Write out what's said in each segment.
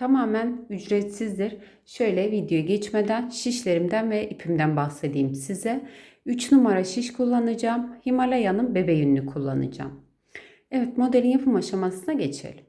tamamen ücretsizdir. Şöyle videoya geçmeden şişlerimden ve ipimden bahsedeyim size. 3 numara şiş kullanacağım. Himalaya'nın bebe yününü kullanacağım. Evet modelin yapım aşamasına geçelim.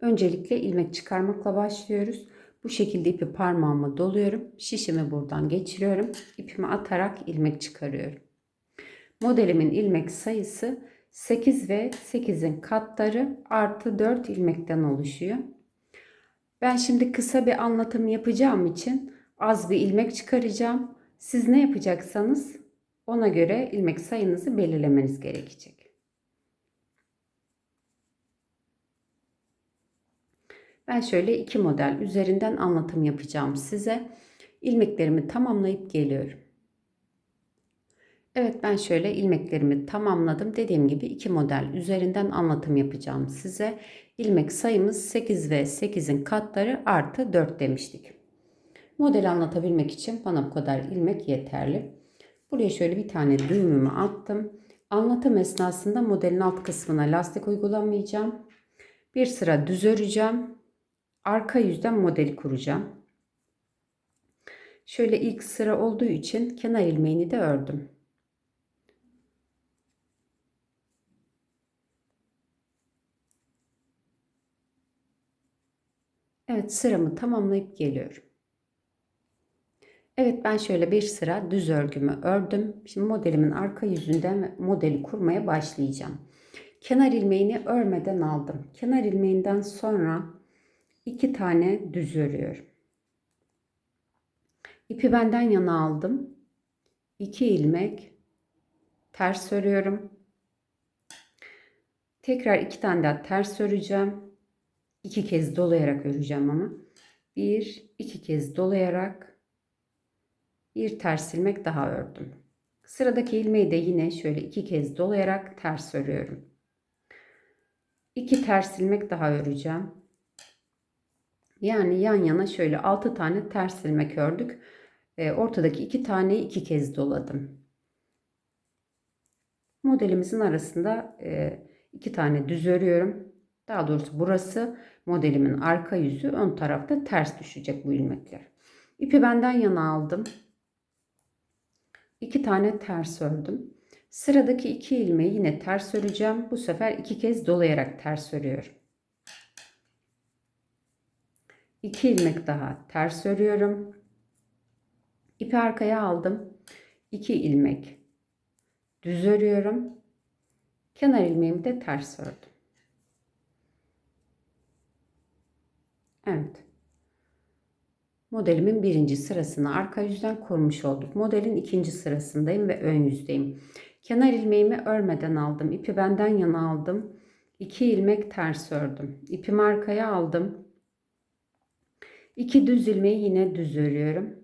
Öncelikle ilmek çıkarmakla başlıyoruz. Bu şekilde ipi parmağıma doluyorum. Şişimi buradan geçiriyorum. İpimi atarak ilmek çıkarıyorum. Modelimin ilmek sayısı 8 ve 8'in katları artı 4 ilmekten oluşuyor. Ben şimdi kısa bir anlatım yapacağım için az bir ilmek çıkaracağım. Siz ne yapacaksanız ona göre ilmek sayınızı belirlemeniz gerekecek. Ben şöyle iki model üzerinden anlatım yapacağım size. İlmeklerimi tamamlayıp geliyorum. Evet ben şöyle ilmeklerimi tamamladım. Dediğim gibi iki model üzerinden anlatım yapacağım size. İlmek sayımız 8 ve 8'in katları artı 4 demiştik. Model anlatabilmek için bana bu kadar ilmek yeterli. Buraya şöyle bir tane düğümümü attım. Anlatım esnasında modelin alt kısmına lastik uygulamayacağım. Bir sıra düz öreceğim. Arka yüzden modeli kuracağım. Şöyle ilk sıra olduğu için kenar ilmeğini de ördüm. Evet sıramı tamamlayıp geliyorum. Evet ben şöyle bir sıra düz örgümü ördüm. Şimdi modelimin arka yüzünden modeli kurmaya başlayacağım. Kenar ilmeğini örmeden aldım. Kenar ilmeğinden sonra iki tane düz örüyorum. İpi benden yana aldım. 2 ilmek ters örüyorum. Tekrar iki tane daha ters öreceğim iki kez dolayarak öreceğim ama. Bir, iki kez dolayarak bir ters ilmek daha ördüm. Sıradaki ilmeği de yine şöyle iki kez dolayarak ters örüyorum. İki ters ilmek daha öreceğim. Yani yan yana şöyle altı tane ters ilmek ördük. E, ortadaki iki taneyi iki kez doladım. Modelimizin arasında e, iki tane düz örüyorum. Daha doğrusu burası modelimin arka yüzü ön tarafta ters düşecek bu ilmekler. İpi benden yana aldım. İki tane ters ördüm. Sıradaki iki ilmeği yine ters öreceğim. Bu sefer iki kez dolayarak ters örüyorum. İki ilmek daha ters örüyorum. İpi arkaya aldım. İki ilmek düz örüyorum. Kenar ilmeğimi de ters ördüm. Evet. Modelimin birinci sırasını arka yüzden kurmuş olduk. Modelin ikinci sırasındayım ve ön yüzdeyim. Kenar ilmeğimi örmeden aldım. İpi benden yana aldım. 2 ilmek ters ördüm. İpimi arkaya aldım. 2 düz ilmeği yine düz örüyorum.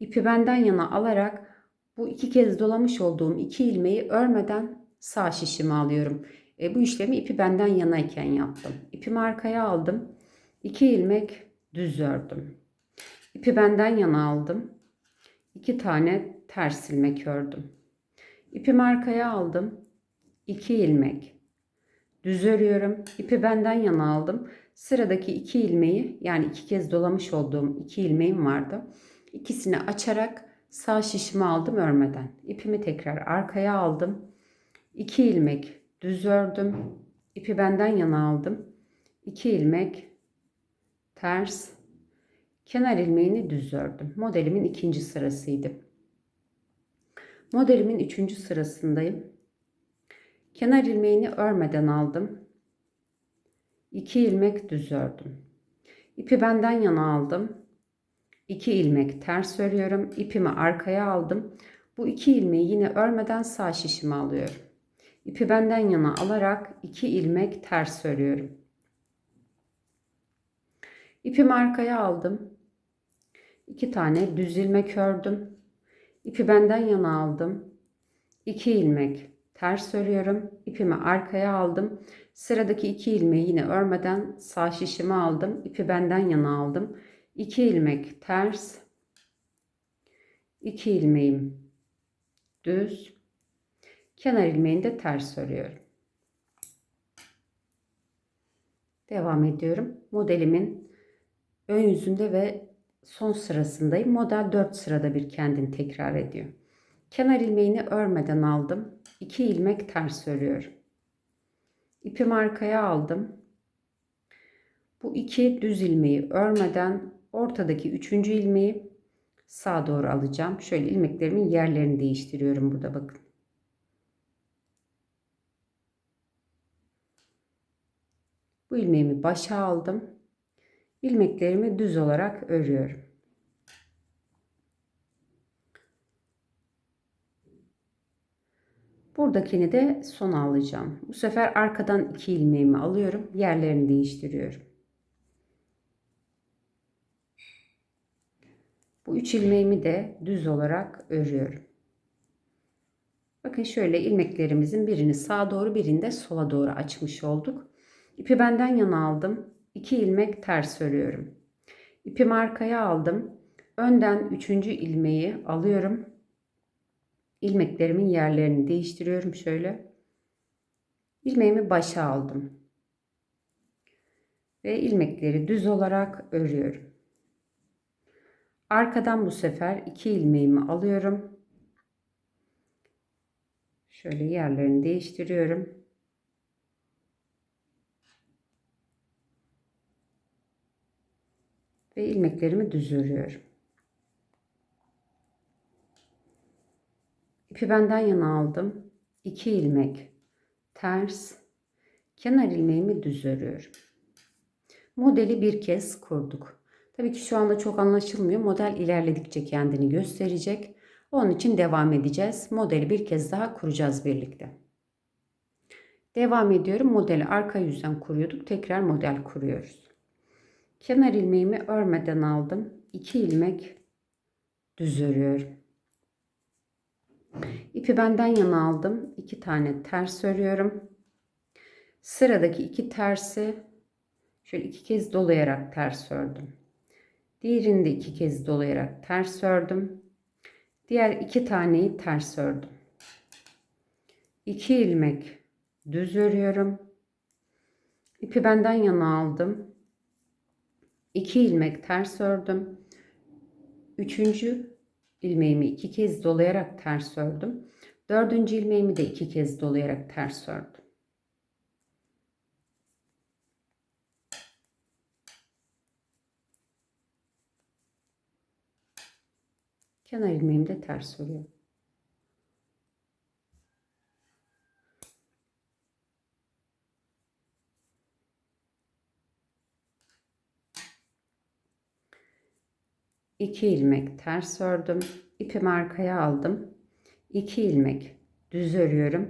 İpi benden yana alarak bu iki kez dolamış olduğum iki ilmeği örmeden sağ şişimi alıyorum. E, bu işlemi ipi benden yanayken yaptım. İpimi arkaya aldım. 2 ilmek düz ördüm. İpi benden yana aldım. 2 tane ters ilmek ördüm. İpimi arkaya aldım. 2 ilmek düz örüyorum. İpi benden yana aldım. Sıradaki 2 ilmeği yani iki kez dolamış olduğum 2 ilmeğim vardı. İkisini açarak sağ şişimi aldım örmeden. İpimi tekrar arkaya aldım. 2 ilmek düz ördüm. İpi benden yana aldım. 2 ilmek ters kenar ilmeğini düz ördüm. Modelimin ikinci sırasıydı. Modelimin üçüncü sırasındayım. Kenar ilmeğini örmeden aldım. 2 ilmek düz ördüm. İpi benden yana aldım. 2 ilmek ters örüyorum. İpimi arkaya aldım. Bu iki ilmeği yine örmeden sağ şişime alıyorum. İpi benden yana alarak iki ilmek ters örüyorum. İpimi arkaya aldım. 2 tane düz ilmek ördüm. İpi benden yana aldım. 2 ilmek ters örüyorum. İpimi arkaya aldım. Sıradaki 2 ilmeği yine örmeden sağ şişime aldım. İpi benden yana aldım. 2 ilmek ters. 2 ilmeğim düz. Kenar ilmeğini de ters örüyorum. Devam ediyorum. Modelimin ön yüzünde ve son sırasındayım. Model 4 sırada bir kendini tekrar ediyor. Kenar ilmeğini örmeden aldım. 2 ilmek ters örüyorum. İpimi arkaya aldım. Bu iki düz ilmeği örmeden ortadaki üçüncü ilmeği sağa doğru alacağım. Şöyle ilmeklerimin yerlerini değiştiriyorum burada bakın. Bu ilmeğimi başa aldım. İlmeklerimi düz olarak örüyorum. Buradakini de sona alacağım. Bu sefer arkadan iki ilmeğimi alıyorum. Yerlerini değiştiriyorum. Bu üç ilmeğimi de düz olarak örüyorum. Bakın şöyle ilmeklerimizin birini sağa doğru birini de sola doğru açmış olduk. İpi benden yana aldım. 2 ilmek ters örüyorum. İpimi arkaya aldım. Önden üçüncü ilmeği alıyorum. İlmeklerimin yerlerini değiştiriyorum şöyle. İlmeğimi başa aldım. Ve ilmekleri düz olarak örüyorum. Arkadan bu sefer iki ilmeğimi alıyorum. Şöyle yerlerini değiştiriyorum. Ve ilmeklerimi düz örüyorum. İpi benden yana aldım. 2 ilmek ters kenar ilmeğimi düz örüyorum. Modeli bir kez kurduk. Tabii ki şu anda çok anlaşılmıyor. Model ilerledikçe kendini gösterecek. Onun için devam edeceğiz. Modeli bir kez daha kuracağız birlikte. Devam ediyorum. Modeli arka yüzden kuruyorduk. Tekrar model kuruyoruz. Kenar ilmeğimi örmeden aldım. 2 ilmek düz örüyorum. İpi benden yana aldım. 2 tane ters örüyorum. Sıradaki iki tersi şöyle iki kez dolayarak ters ördüm. Diğerini de iki kez dolayarak ters ördüm. Diğer iki taneyi ters ördüm. 2 ilmek düz örüyorum. İpi benden yana aldım. 2 ilmek ters ördüm. Üçüncü ilmeğimi iki kez dolayarak ters ördüm. Dördüncü ilmeğimi de iki kez dolayarak ters ördüm. Kenar ilmeğimi de ters örüyorum. 2 ilmek ters ördüm. İpimi arkaya aldım. 2 ilmek düz örüyorum.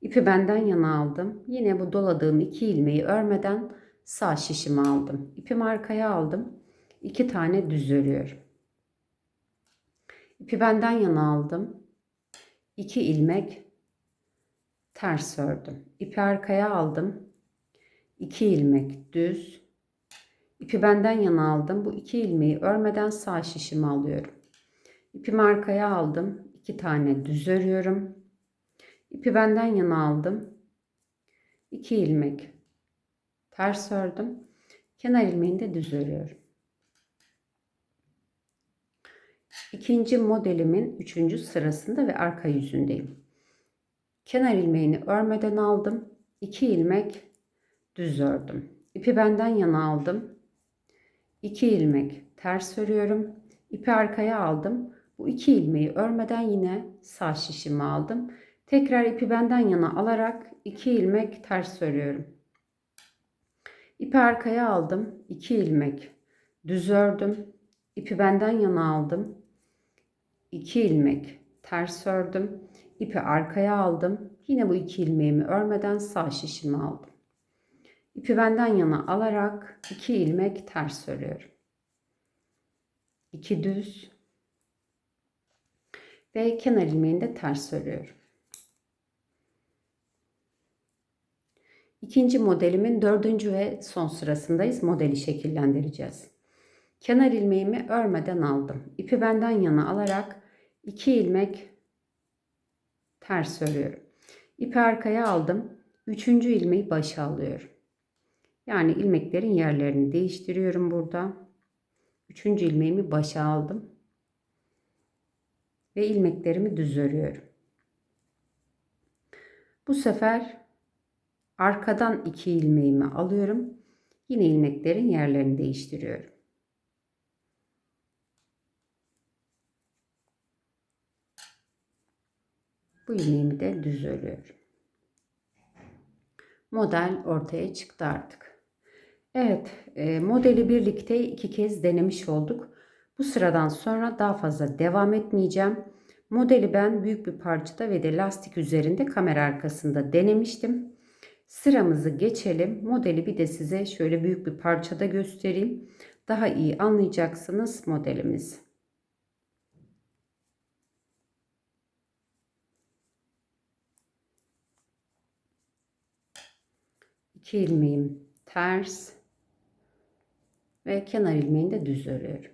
İpi benden yana aldım. Yine bu doladığım 2 ilmeği örmeden sağ şişimi aldım. İpimi arkaya aldım. 2 tane düz örüyorum. İpi benden yana aldım. 2 ilmek ters ördüm. İpi arkaya aldım. 2 ilmek düz İpi benden yana aldım. Bu iki ilmeği örmeden sağ şişimi alıyorum. İpimi arkaya aldım. iki tane düz örüyorum. İpi benden yana aldım. 2 ilmek ters ördüm. Kenar ilmeğini de düz örüyorum. İkinci modelimin üçüncü sırasında ve arka yüzündeyim. Kenar ilmeğini örmeden aldım. 2 ilmek düz ördüm. İpi benden yana aldım. 2 ilmek ters örüyorum. İpi arkaya aldım. Bu iki ilmeği örmeden yine sağ şişimi aldım. Tekrar ipi benden yana alarak 2 ilmek ters örüyorum. İpi arkaya aldım. 2 ilmek düz ördüm. İpi benden yana aldım. 2 ilmek ters ördüm. İpi arkaya aldım. Yine bu iki ilmeğimi örmeden sağ şişimi aldım. İpi benden yana alarak 2 ilmek ters örüyorum. 2 düz ve kenar ilmeğini de ters örüyorum. İkinci modelimin dördüncü ve son sırasındayız. Modeli şekillendireceğiz. Kenar ilmeğimi örmeden aldım. İpi benden yana alarak iki ilmek ters örüyorum. İpi arkaya aldım. Üçüncü ilmeği başa alıyorum. Yani ilmeklerin yerlerini değiştiriyorum burada. Üçüncü ilmeğimi başa aldım. Ve ilmeklerimi düz örüyorum. Bu sefer arkadan iki ilmeğimi alıyorum. Yine ilmeklerin yerlerini değiştiriyorum. Bu ilmeğimi de düz örüyorum. Model ortaya çıktı artık. Evet, e, modeli birlikte iki kez denemiş olduk. Bu sıradan sonra daha fazla devam etmeyeceğim. Modeli ben büyük bir parçada ve de lastik üzerinde kamera arkasında denemiştim. Sıramızı geçelim. Modeli bir de size şöyle büyük bir parçada göstereyim. Daha iyi anlayacaksınız modelimiz. İki ilmeğim ters ve kenar ilmeğini de düz örüyorum.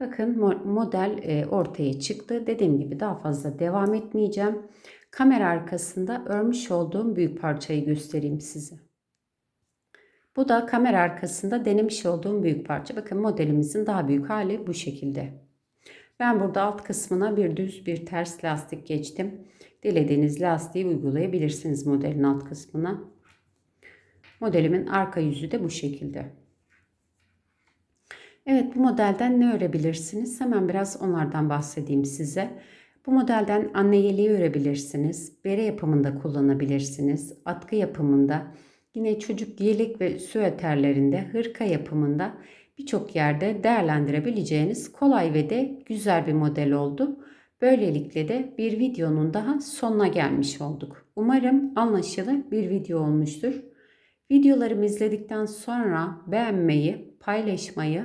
Bakın model e, ortaya çıktı. Dediğim gibi daha fazla devam etmeyeceğim. Kamera arkasında örmüş olduğum büyük parçayı göstereyim size. Bu da kamera arkasında denemiş olduğum büyük parça. Bakın modelimizin daha büyük hali bu şekilde. Ben burada alt kısmına bir düz bir ters lastik geçtim. Dilediğiniz lastiği uygulayabilirsiniz modelin alt kısmına. Modelimin arka yüzü de bu şekilde. Evet bu modelden ne örebilirsiniz? Hemen biraz onlardan bahsedeyim size. Bu modelden anne yeleği örebilirsiniz. Bere yapımında kullanabilirsiniz. Atkı yapımında, yine çocuk yelek ve süveterlerinde, hırka yapımında birçok yerde değerlendirebileceğiniz kolay ve de güzel bir model oldu. Böylelikle de bir videonun daha sonuna gelmiş olduk. Umarım anlaşılır bir video olmuştur. Videolarımı izledikten sonra beğenmeyi, paylaşmayı,